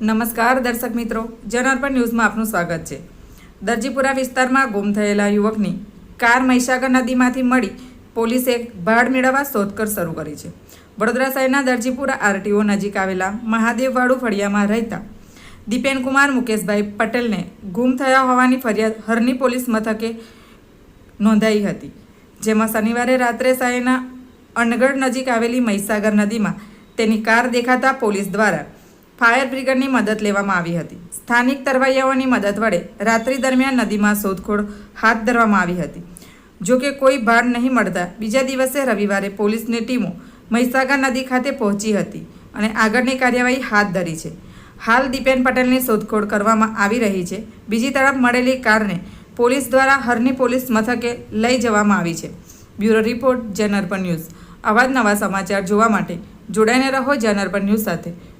નમસ્કાર દર્શક મિત્રો, જનાર્પણ ન્યૂઝમાં આપનું સ્વાગત છે. દરજીપુરા વિસ્તારમાં ગુમ થયેલા યુવકની કાર મહીસાગર નદીમાંથી મળી પોલીસે ભાડ મેળવવા શોધખોળ શરૂ કરી છે. વડોદરા શહેરના દરજીપુરા આરટીઓ નજીક આવેલા મહાદેવવાડુ ફળિયામાં રહેતા દીપેનકુમાર મુકેશભાઈ પટેલને ગુમ થયા હોવાની ફરિયાદ હરની પોલીસ મથકે નોંધાઈ હતી. જેમાં શનિવારે રાત્રે શહેરના અનગઢ નજીક આવેલી મહીસાગર નદીમાં તેની કાર દેખાતા પોલીસ દ્વારા ફાયર બ્રિગેડની મદદ લેવામાં આવી હતી. સ્થાનિક તરવૈયાઓની મદદ વડે રાત્રિ દરમિયાન નદીમાં શોધખોળ હાથ ધરવામાં આવી હતી. જો કે કોઈ ભાર નહીં મળતા બીજા દિવસે રવિવારે પોલીસની ટીમો મહીસાગર નદી ખાતે પહોંચી હતી અને આગળની કાર્યવાહી હાથ ધરી છે. હાલ દીપેન પટેલની શોધખોળ કરવામાં આવી રહી છે. બીજી તરફ મળેલી કારને પોલીસ દ્વારા હરની પોલીસ મથકે લઈ જવામાં આવી છે. Bureau report Janarpan news. આવા જ નવા સમાચાર જોવા માટે જોડાઈને રહો જનઅર્પણ ન્યૂઝ સાથે.